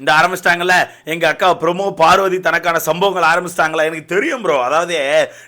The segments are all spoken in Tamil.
இந்த ஆரம்பிச்சிட்டாங்கல்ல. எங்கள் அக்கா ப்ரொமோ பார்வதி தனக்கான சம்பவங்கள் ஆரம்பிச்சிட்டாங்களா? எனக்கு தெரியும் ப்ரோ அதாவது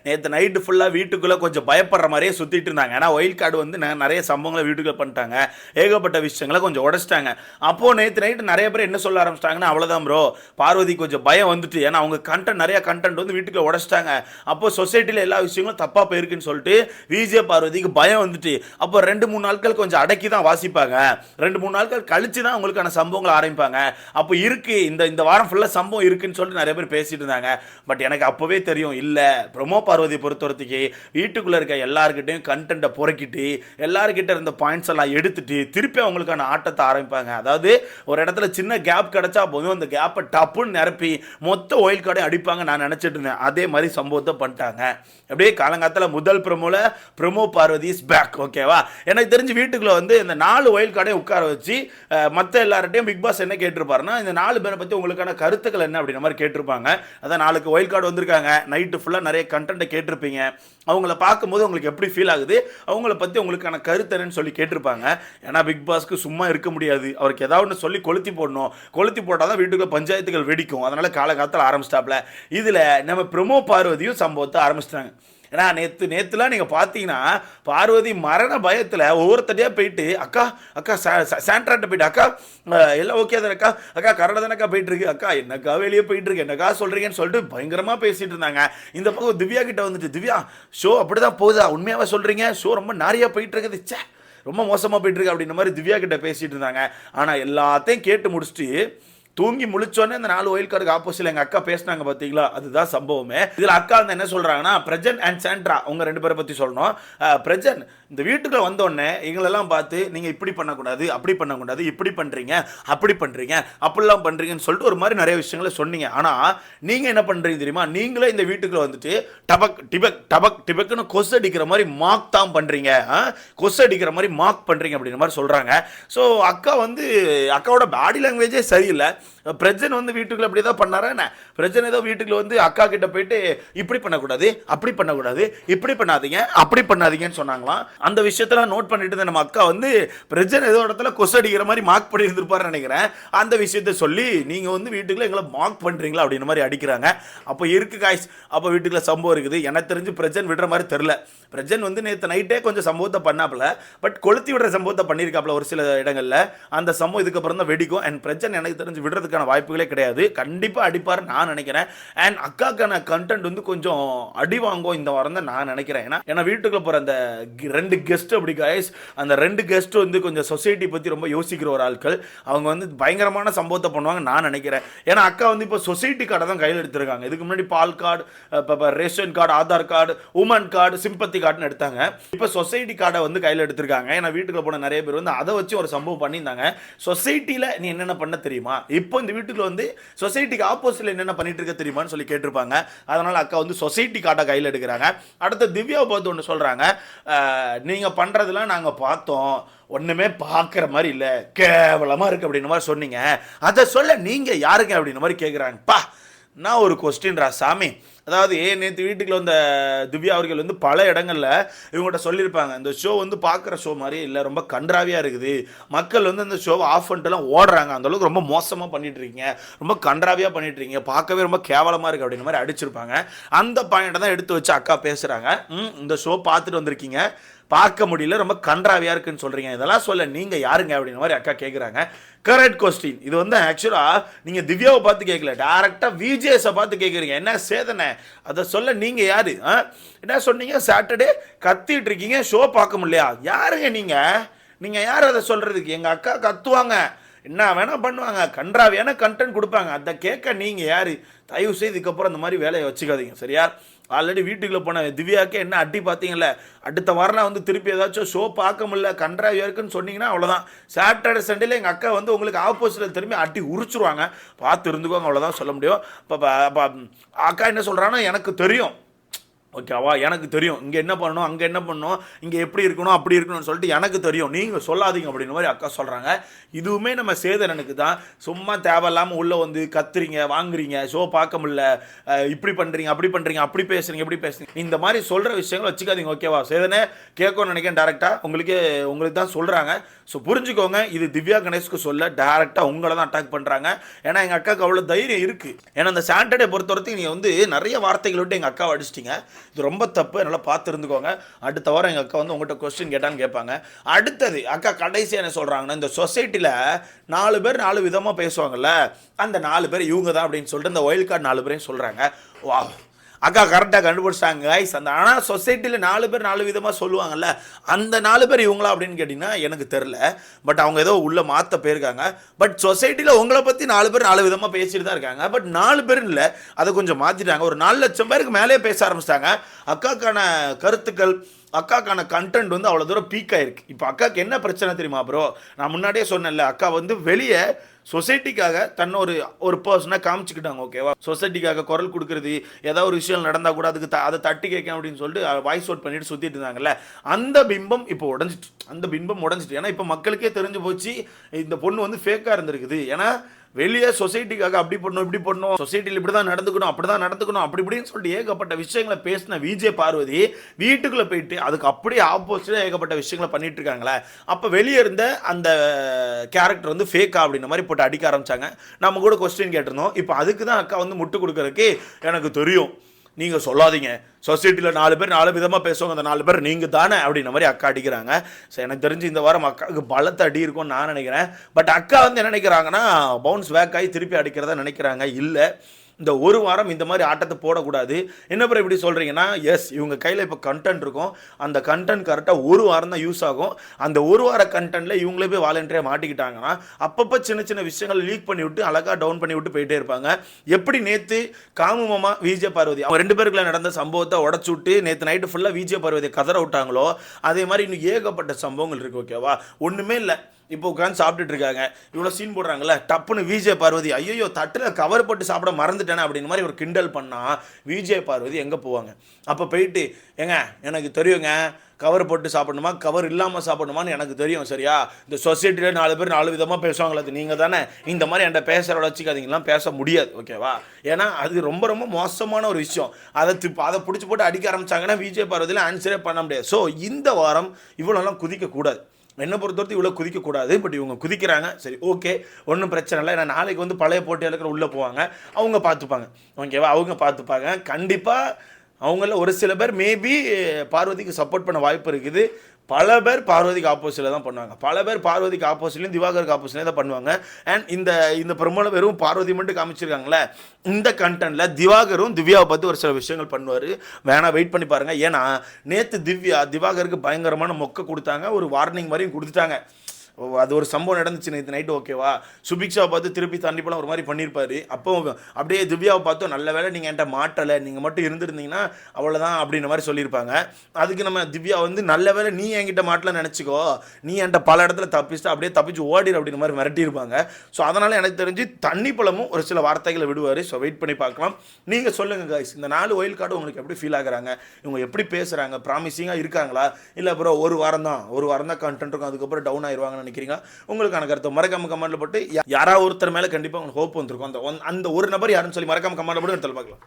நேற்று நைட்டு ஃபுல்லாக வீட்டுக்குள்ளே கொஞ்சம் பயப்படுற மாதிரியே சுற்றிட்டு இருந்தாங்க. ஏன்னா ஒயில் கார்டு வந்து நிறைய சம்பவங்களை வீட்டுக்குள்ளே பண்ணிட்டாங்க. ஏகப்பட்ட விஷயங்களை கொஞ்சம் உடச்சிட்டாங்க. அப்போ நேற்று நைட்டு நிறைய பேர் என்ன சொல்ல ஆரம்பிச்சிட்டாங்கன்னா அவ்வளோதான் ப்ரோ பார்வதி கொஞ்சம் பயம் வந்துட்டு ஏன்னா அவங்க கண்டென்ட் நிறைய கண்டென்ட் வந்து வீட்டுக்குள்ளே உடச்சிட்டாங்க. அப்போ சொசைட்டியில் எல்லா விஷயங்களும் தப்பாக போயிருக்குன்னு சொல்லிட்டு விஜய பார்வதிக்கு பயம் வந்துட்டு அப்போ ரெண்டு மூணு நாட்கள் கொஞ்சம் அடக்கி தான் வாசிப்பாங்க. ரெண்டு மூணு நாட்கள் கழிச்சு தான் அவங்களுக்கான சம்பவங்களை ஆரம்பிப்பாங்க. அப்போ இருக்குது இந்த இந்த வாரம் ஃபுல்லாக சம்பவம் இருக்குன்னு சொல்லிட்டு நிறைய பேர் பேசிட்டு இருந்தாங்க. பட் எனக்கு அப்போவே தெரியும் இல்லை பிரமோ பார்வதி பொறுத்தவரத்துக்கு வீட்டுக்குள்ளே இருக்க எல்லாருக்கிட்டையும் கண்டென்ட்டை புறக்கிட்டு எல்லாருக்கிட்ட இருந்த பாயிண்ட்ஸ் எல்லாம் எடுத்துட்டு திருப்பி அவங்களுக்கான ஆட்டத்தை ஆரம்பிப்பாங்க. அதாவது ஒரு இடத்துல சின்ன கேப் கிடச்சா போதும் அந்த கேப்பை டப்புன்னு நிரப்பி மொத்த ஒயில் கார்டை அடிப்பாங்க நான் நினச்சிட்டு இருந்தேன். அதே மாதிரி சம்பவத்தை பண்ணிட்டாங்க. அப்படியே காலங்காலத்தில் முதல் ப்ரொமோல ப்ரமோ பார்வதி இஸ் பேக் ஓகேவா எனக்கு தெரிஞ்சு வீட்டுக்குள்ளே வந்து இந்த நாலு ஒயில் கார்டையும் உட்கார வச்சு மற்ற எல்லார்ட்டையும் பிக் பாஸ் என்ன கேட்டிருப்பாருன்னா இந்த நாலு பேரை பற்றி உங்களுக்கான கருத்துக்கள் என்ன அப்படின்ற மாதிரி கேட்டிருப்பாங்க. அதான் நாளுக்கு ஒயில் கார்டு வந்திருக்காங்க. நைட்டு ஃபுல்லாக நிறைய கண்டென்ட்டை கேட்டிருப்பீங்க. அவங்கள பார்க்கும்போது உங்களுக்கு எப்படி ஃபீல் ஆகுது? அவங்கள பற்றி உங்களுக்கான கருத்து என்னன்னு சொல்லி கேட்டிருப்பாங்க. ஏன்னா பிக் பாஸ்க்கு சும்மா இருக்க முடியாது. அவருக்கு ஏதாவது ஒன்று சொல்லி கொளுத்தி போடணும். கொளுத்தி போட்டால் தான் வீட்டுக்குள்ள பஞ்சாயத்துகள் வெடிக்கும். அதனால் காலகாலத்தில் ஆரம்பிச்சிட்டாப்ல. இதில் நம்ம பிரமோ பார்வதியும் சம்பவத்தை ஆரம்பிச்சிட்டாங்க. ஏன்னா நேற்று நேற்றுலாம் நீங்கள் பார்த்தீங்கன்னா பார்வதி மரண பயத்தில் ஒவ்வொருத்தடியாக போயிட்டு அக்கா அக்கா சாண்ட்ராட்ட போயிட்டு அக்கா எல்லாம் ஓகே தானே அக்கா அக்கா கரட தானக்கா அக்கா என்னக்கா வெளியே போயிட்டுருக்கு என்னக்கா சொல்கிறீங்கன்னு சொல்லிட்டு பயங்கரமாக பேசிகிட்டு இருந்தாங்க. இந்த பக்கம் திவ்யா கிட்ட வந்துட்டு திவ்யா ஷோ அப்படி தான் போகுதா? உண்மையாகவே சொல்கிறீங்க ஷோ ரொம்ப நிறையா போயிட்டு இருக்குது. ச்சே ரொம்ப மோசமாக போயிட்டுருக்கு அப்படின்ற மாதிரி திவ்யா கிட்ட பேசிகிட்டு இருந்தாங்க. ஆனால் எல்லாத்தையும் கேட்டு முடிச்சுட்டு தூங்கி முழிச்சோன்னே இந்த நாலு ஒயில் கார்டுக்கு ஆப்போசிட்ல எங்க அக்கா பேசினாங்க பாத்தீங்களா? அதுதான் சம்பவமே. இதுல அக்கா வந்து என்ன சொல்றாங்கன்னா பிரஜன் அண்ட் சாண்ட்ரா உங்க ரெண்டு பேரை பத்தி சொல்லணும். பிரஜன் இந்த வீட்டுக்குள்ள வந்தோடனே எங்களெல்லாம் பார்த்து நீங்க இப்படி பண்ணக்கூடாது அப்படி பண்ணக்கூடாது இப்படி பண்றீங்க அப்படி பண்றீங்க அப்படிலாம் பண்றீங்கன்னு சொல்லிட்டு ஒரு மாதிரி நிறைய விஷயங்களை சொன்னீங்க. ஆனா நீங்க என்ன பண்றீங்க தெரியுமா? நீங்களே இந்த வீட்டுக்குள்ள வந்துட்டு டபக் டிபக் டபக் டிபக்னு கொசு அடிக்கிற மாதிரி மார்க் தான் பண்றீங்க. கொசு அடிக்கிற மாதிரி மார்க் பண்றீங்க அப்படின்ற மாதிரி சொல்றாங்க. ஸோ அக்கா வந்து அக்காவோட பாடி லாங்குவேஜே சரியில்லை. பிரஜன் வந்து வீட்டுக்குள்ள அப்படி ஏதோ பண்ணாரா என்ன? பிரஜன் ஏதோ வீட்டுக்குள்ள வந்து அக்கா கிட்ட போயிட்டு இப்படி பண்ணக்கூடாது அப்படி பண்ணக்கூடாது இப்படி பண்ணாதீங்க அப்படி பண்ணாதீங்கன்னு சொன்னாங்களாம். அந்த விஷயத்தெல்லாம் நோட் பண்ணிட்டு இருந்த நம்ம அக்கா வந்து பிரஜன் ஏதோ இடத்துல கொசு அடிக்கிற மாதிரி மார்க் பண்ணி இருந்திருப்பாருன்னு நினைக்கிறேன். அந்த விஷயத்த சொல்லி நீங்க வந்து வீட்டுக்குள்ள எங்களை மார்க் பண்றீங்களா? அப்படின்ற மாதிரி அடிக்கிறாங்க. அப்போ இருக்கு காய்ஸ் அப்போ வீட்டுக்குள்ள சம்பவம் இருக்குது. எனக்கு தெரிஞ்சு பிரஜன் விடுற மாதிரி தெரில. பிரஜன் வந்து நேற்று நைட்டே கொஞ்சம் சம்பவத்தை பண்ணாப்புல. பட் கொளுத்தி விடுற சம்பவத்தை பண்ணியிருக்காப்புல ஒரு சில இடங்களில். அந்த சம்பவம் இதுக்கப்புறம் தான் வெடிக்கும். அண்ட் பிரஜன் எனக்கு தெரிஞ்சு விடுறதுக்கான வாய்ப்புகளே கிடையாது. கண்டிப்பாக அடிப்பார் நான் நினைக்கிறேன். அண்ட் அக்காக்கான கண்டென்ட் வந்து கொஞ்சம் அடி வாங்கும் இந்த வாரம் தான் நான் நினைக்கிறேன். ஏன்னா ஏன்னா வீட்டுக்குள்ள போகிற அந்த கி- ரெண்டு கெஸ்ட் அப்படி கைஸ் அந்த ரெண்டு கெஸ்ட் வந்து கொஞ்சம் சொசைட்டி பற்றி ரொம்ப யோசிக்கிற ஒரு ஆட்கள். அவங்க வந்து பயங்கரமான சம்பவத்தை பண்ணுவாங்க நான் நினைக்கிறேன். ஏன்னா அக்கா வந்து இப்போ சொசைட்டி கார்டை தான் கையில் எடுத்திருக்காங்க. இதுக்கு முன்னாடி பால் கார்டு இப்போ ration card Aadhaar card woman card sympathy கார்டுன்னு எடுத்தாங்க. இப்போ சொசைட்டி கார்டை வந்து கையில் எடுத்திருக்காங்க. ஏன்னா வீட்டுக்குள்ள போன நிறைய பேர் வந்து அதை வச்சு ஒரு சம்பவம் பண்ணியிருந்தாங்க. சொசைட்டியில் நீ என்னென்ன பண்ண தெரியுமா? இப்போ இந்த வீட்டுக்குள்ள வந்து சொசைட்டிக்கு ஆப்போசிட்ல என்னென்ன பண்ணிட்டு இருக்க தெரியுமான்னு சொல்லி கேட்டிருப்பாங்க. அதனால அக்கா வந்து சொசைட்டி கார்டை கையில் எடுக்கிறாங்க. அடுத்து திவ்யாவை பார்த்து ஒன்று சொல்கிறாங்க நீங்கள் பண்ணுறதெல்லாம் நாங்கள் பார்த்தோம். ஒன்றுமே பார்க்குற மாதிரி இல்லை. கேவலமாக இருக்கு அப்படின்ற மாதிரி சொன்னீங்க. அதை சொல்ல நீங்கள் யாருங்க அப்படின்ற மாதிரி கேட்குறாங்கப்பா நான் ஒரு கொஸ்டின்ரா சாமி. அதாவது ஏன் நேற்று வீட்டுக்குள்ள வந்த திவ்யா அவர்கள் வந்து பல இடங்களில் இவங்கள்ட்ட சொல்லியிருப்பாங்க. இந்த ஷோ வந்து பார்க்குற ஷோ மாதிரி இல்லை ரொம்ப கன்றாவியாக இருக்குது. மக்கள் வந்து அந்த ஷோவை ஆஃப் பண்ணிட்டுலாம் ஓடுறாங்க. அந்தளவுக்கு ரொம்ப மோசமாக பண்ணிட்டுருக்கீங்க. ரொம்ப கன்றாவியாக பண்ணிட்டு இருக்கீங்க பார்க்கவே ரொம்ப கேவலமாக இருக்குது அப்படின்ற மாதிரி அடிச்சிருப்பாங்க. அந்த பாயிண்ட்டை தான் எடுத்து வச்சு அக்கா பேசுகிறாங்க ம் இந்த ஷோ பார்த்துட்டு வந்திருக்கீங்க. பார்க்க முடியல ரொம்ப கன்றாவியாக இருக்குன்னு சொல்கிறீங்க இதெல்லாம் சொல்ல நீங்கள் யாருங்க அப்படின்ற மாதிரி அக்கா கேட்குறாங்க கரெக்ட் கொஸ்டின் இது வந்து ஆக்சுவலாக நீங்கள் திவ்யாவை பார்த்து கேட்கல டேரெக்டாக விஜேஎஸை பார்த்து கேட்குறீங்க என்ன சேதனை? அதை சொல்ல நீங்க யாரு? ஆ? என்ன சொன்னீங்க? சாட்டர்டே கத்திட்டு இருக்கீங்க ஷோ பார்க்க முடியலையா? யாருங்க நீங்க? நீங்க யார் அதை சொல்றதுக்கு? எங்க அக்கா கத்துவாங்க. என்ன வேணால் பண்ணுவாங்க. கன்றாவியான கண்டென்ட் கொடுப்பாங்க. அதை கேட்க நீங்கள் யார்? தயவு செய்து இதுக்கப்புறம் அந்த மாதிரி வேலையை வச்சுக்காதீங்க. சரியா? ஆல்ரெடி வீட்டுக்குள்ள போன திவ்யாக்கே என்ன அடி பார்த்தீங்களே அடுத்த வாரம் வந்து திருப்பி ஏதாச்சும் ஷோ பார்க்க முடியல. கன்றாவியா இருக்குன்னு சொன்னீங்கன்னா அவ்வளோதான் சாட்டர்டே சண்டேல எங்கள் அக்கா வந்து உங்களுக்கு ஆப்போசிட்டில் திரும்பி அட்டி உரிச்சிருவாங்க. பார்த்து இருந்துக்கோங்க. அவ்வளோதான் சொல்ல முடியும். இப்போ அக்கா என்ன சொல்கிறாங்கன்னா எனக்கு தெரியும். ஓகேவா எனக்கு தெரியும். இங்கே என்ன பண்ணணும்? அங்கே என்ன பண்ணணும்? இங்கே எப்படி இருக்கணும்? அப்படி இருக்கணும்னு சொல்லிட்டு எனக்கு தெரியும். நீங்கள் சொல்லாதீங்க அப்படின்ற மாதிரி அக்கா சொல்கிறாங்க இதுவுமே நம்ம சேதனனுக்கு தான். சும்மா தேவையில்லாமல் உள்ளே வந்து கத்துறீங்க வாங்குறீங்க. ஷோ பார்க்க முடியல. இப்படி பண்ணுறீங்க அப்படி பண்ணுறீங்க அப்படி பேசுறீங்க இப்படி பேசுறீங்க. இந்த மாதிரி சொல்கிற விஷயங்கள் வச்சுக்காதீங்க ஓகேவா சேதனே கேட்கணும்னு நினைக்கிறேன் டேரெக்டாக உங்களுக்கு உங்களுக்கு தான் சொல்கிறாங்க ஸோ புரிஞ்சுக்கோங்க. இது திவ்யா கணேஷ்க்கு சொல்ல டேரெக்டாக உங்களை தான் அட்டாக் பண்ணுறாங்க ஏன்னா எங்கள் அக்காவுக்கு அவ்வளோ தைரியம் இருக்குது ஏன்னா அந்த சாட்டர்டே பொறுத்த வரைக்கும் நீங்கள் வந்து நிறைய வார்த்தைகள் விட்டு எங்கள் அக்காவை அடிச்சிட்டிங்க. இது ரொம்ப தப்பு. நல்லா பார்த்து இருந்துக்கோங்க அடுத்த வாரம் எங்கள் அக்கா வந்து உங்கள்கிட்ட கொஸ்டின் கேட்டான்னு கேட்பாங்க. அடுத்தது அக்கா கடைசியாக என்ன சொல்கிறாங்கன்னா இந்த சொசைட்டியில் நாலு பேர் நாலு விதமாக பேசுவாங்கல்ல. அந்த நாலு பேர் இவங்க தான் அப்படின்னு சொல்லிட்டு இந்த ஒயில் கார்டு நாலு பேரையும் சொல்கிறாங்க வா அக்கா கரெக்டாக கண்டுபிடிச்சாங்க. ஐஸ் அந்த ஆனால் சொசைட்டியில் நாலு பேர் நாலு விதமாக சொல்லுவாங்கல்ல. அந்த நாலு பேர் இவங்களா அப்படின்னு கேட்டிங்கன்னா எனக்கு தெரில பட் அவங்க ஏதோ உள்ளே மாற்ற போயிருக்காங்க. பட் சொசைட்டியில் உங்களை பற்றி நாலு பேர் நாலு விதமாக பேசிட்டு தான் இருக்காங்க. பட் நாலு பேர் இல்லை. அதை கொஞ்சம் மாற்றிட்டாங்க ஒரு நாலு லட்சம் பேருக்கு மேலே பேச ஆரம்பிச்சிட்டாங்க. அக்காக்கான கருத்துக்கள் அக்காக்கான கண்டென்ட் வந்து அவ்வளோ தூரம் பீக் ஆயிருக்கு. இப்போ அக்காவுக்கு என்ன பிரச்சனை தெரியுமா ப்ரோ நான் முன்னாடியே சொன்னேன்ல அக்கா வந்து வெளியே சொசைட்டிக்காக தன்னை ஒரு ஒரு பர்சனாக காமிச்சிக்கிட்டாங்க ஓகேவா சொசைட்டிக்காக குரல் கொடுக்குறது ஏதாவது ஒரு விஷயம் நடந்தால் கூட அதுக்கு த அதை தட்டி கேட்க அப்படின்னு சொல்லிட்டு வாய்ஸ் அவுட் பண்ணிட்டு சுற்றிட்டு இருந்தாங்கல்ல? அந்த பிம்பம் இப்போ உடஞ்சிட்டு அந்த பிம்பம் உடஞ்சிட்டு. ஏன்னா இப்போ மக்களுக்கே தெரிஞ்சு போச்சு இந்த பொண்ணு வந்து ஃபேக்காக இருந்திருக்குது. ஏன்னா வெளியே சொசைட்டிக்காக அப்படி பண்ணணும் இப்படி பண்ணணும் சொசைட்டியில் இப்படி தான் நடந்துக்கணும் அப்படி தான் நடந்துக்கணும் அப்படி இப்படின்னு சொல்லிட்டு ஏகப்பட்ட விஷயங்களை பேசின விஜய் பார்வதி வீட்டுக்குள்ளே போயிட்டு அதுக்கு அப்படியே ஆப்போசிட்டாக ஏகப்பட்ட விஷயங்களை பண்ணிட்டு இருக்காங்களே. அப்போ வெளியே இருந்த அந்த கேரக்டர் வந்து ஃபேக்கா அப்படின்ற மாதிரி போட்டு அடிக்க ஆரம்பிச்சாங்க. நம்ம கூட கொஸ்டின் கேட்டிருந்தோம். இப்போ அதுக்கு தான் அக்கா வந்து முட்டு கொடுக்கறதுக்கு எனக்கு தெரியும். நீங்கள் சொல்லாதீங்க. சொசைட்டியில் நாலு பேர் நாலு விதமாக பேசுவாங்க. அந்த நாலு பேர் நீங்கள் தானே அப்படின்ற மாதிரி அக்கா அடிக்கிறாங்க. ஸோ எனக்கு தெரிஞ்சு இந்த வாரம் அக்காவுக்கு பலத்தை அடி இருக்கும்னு நான் நினைக்கிறேன். பட் அக்கா வந்து என்ன நினைக்கிறாங்கன்னா பவுன்ஸ் பேக் ஆகி திருப்பி அடிக்கிறதா நினைக்கிறாங்க. இல்லை. இந்த ஒரு வாரம் இந்த மாதிரி ஆட்டத்தை போடக்கூடாது. என்ன பிறகு இப்படி சொல்கிறீங்கன்னா எஸ் இவங்க கையில் இப்போ கண்டென்ட் இருக்கும். அந்த கண்டென்ட் கரெக்டாக ஒரு வாரம் தான் யூஸ் ஆகும். அந்த ஒரு வார கண்டென்ட்டில் இவங்களே போய் வாலண்டியாக மாட்டிக்கிட்டாங்கன்னா அப்பப்போ சின்ன சின்ன விஷயங்கள் லீக் பண்ணி விட்டு அழகாக டவுன் பண்ணி விட்டு போயிட்டே இருப்பாங்க. எப்படி நேற்று காமுமமா விஜய பார்வதி அவங்க ரெண்டு பேருக்குள்ள நடந்த சம்பவத்தை உடச்சு விட்டு நேற்று நைட்டு ஃபுல்லாக விஜய பார்வதியை கதற விட்டாங்களோ அதே மாதிரி இன்னும் ஏகப்பட்ட சம்பவங்கள் இருக்குது ஓகேவா ஒன்றுமே இல்லை. இப்போ உட்காந்து சாப்பிட்டுட்டு இருக்காங்க. இவ்வளோ சீன் போடுறாங்கல்ல டப்புன்னு விஜய் பார்வதி ஐயோ தட்டில் கவர் போட்டு சாப்பிட மறந்துட்டேனே அப்படின்னு மாதிரி ஒரு கிண்டல் பண்ணால் விஜய் பார்வதி எங்கே போவாங்க? அப்போ போயிட்டு ஏங்க எனக்கு தெரியுங்க கவர் போட்டு சாப்பிடணுமா? கவர் இல்லாமல் சாப்பிடணுமான்னு எனக்கு தெரியும் சரியா? இந்த சொசைட்டியில் நாலு பேர் நாலு விதமாக பேசுவாங்களே அது நீங்கள் தானே? இந்த மாதிரி என்கிட்ட பேசுகிற வச்சுக்காதீங்கலாம் பேச முடியாது ஓகேவா ஏன்னா அது ரொம்ப ரொம்ப மோசமான ஒரு விஷயம். அதை அதை பிடிச்சி போட்டு அடிக்க ஆரம்பிச்சாங்கன்னா விஜய் பார்வதியில் ஆன்சரே பண்ண முடியாது. ஸோ இந்த வாரம் இவ்வளோலாம் குதிக்கக்கூடாது. என்னை பொறுத்தவரைக்கும் இவ்வளோ குதிக்கக்கூடாது பட் இவங்க குதிக்கிறாங்க. சரி ஓகே ஒன்றும் பிரச்சனை இல்லை. ஏன்னா நாளைக்கு வந்து பழைய போட்டியாளர்கள் உள்ளே போவாங்க. அவங்க பார்த்துப்பாங்க. ஓகேவா அவங்க பார்த்துப்பாங்க. கண்டிப்பாக அவங்கள ஒரு சில பேர் மேபி பார்வதிக்கு சப்போர்ட் பண்ண வாய்ப்பு இருக்குது. பல பேர் பார்வதிக்கு ஆப்போசிட்டில் தான் பண்ணுவாங்க. பல பேர் பார்வதிக்கு ஆப்போசிட்லையும் திவாகருக்கு ஆப்போசிட்லையும் தான் பண்ணுவாங்க. அண்ட் இந்த இந்த பிரமோல வெறும் பார்வதி மட்டும் காமிச்சிருக்காங்களே இந்த கண்டென்ட்டில் திவாகரும் திவ்யாவை பார்த்து ஒரு சில விஷயங்கள் பண்ணுவார். வேணா வெயிட் பண்ணி பாருங்கள் ஏன்னா நேற்று திவ்யா திவாகருக்கு பயங்கரமான மொக்க கொடுத்தாங்க. ஒரு வார்னிங் மாதிரியும் கொடுத்துட்டாங்க. அது ஒரு சம்பவம் நடந்துச்சு நேற்று நைட்டு ஓகேவா சுபிக்ஷாவை பார்த்து திருப்பி தண்ணி போல ஒரு மாதிரி பண்ணியிருப்பாரு அப்போ அப்படியே திவ்யாவை பார்த்தோம் நல்ல வேளை நீங்கள் என்கிட்ட மாட்டலை நீங்கள் மட்டும் இருந்திருந்தீங்கன்னா அவ்வளோதான் அப்படின்ற மாதிரி சொல்லியிருப்பாங்க. அதுக்கு நம்ம திவ்யா வந்து நல்ல வேளை நீ என்கிட்ட மாட்டலன்னு நினச்சிக்கோ. நீ என்கிட்ட பல இடத்துல தப்பிச்சுட்டு அப்படியே தப்பிச்சு ஓடிடு அப்படின்ற மாதிரி மிரட்டியிருப்பாங்க. ஸோ அதனால் எனக்கு தெரிஞ்சு தண்ணி பழமும் ஒரு சில வார்த்தைகளை விடுவார். ஸோ வெயிட் பண்ணி பார்க்கலாம். நீங்கள் சொல்லுங்கள் guys. இந்த நாலு ஒயில் கார்டு உங்களுக்கு எப்படி ஃபீல் ஆகுறாங்க? இவங்க எப்படி பேசுகிறாங்க ப்ராமிசிங்காக இருக்காங்களா? இல்லை அப்புறம் ஒரு வாரம் தான். ஒரு வாரம் தான் கண்டென்ட் இருக்கும். அதுக்கப்புறம் டவுன் ஆயிடுவாங்கன்னு நினைக்கிறீங்க? உங்களுக்கான கருத்தை மறக்காம கமெண்ட்ல போட்டு யாராவது ஒருத்தர் மேலே கண்டிப்பாக உங்களுக்கு ஹோப் வந்திருக்கும். அந்த அந்த ஒரு நபர் யாருன்னு சொல்லி மறக்காம கமெண்ட்ல போட்டு எடுத்து பார்க்கலாம்.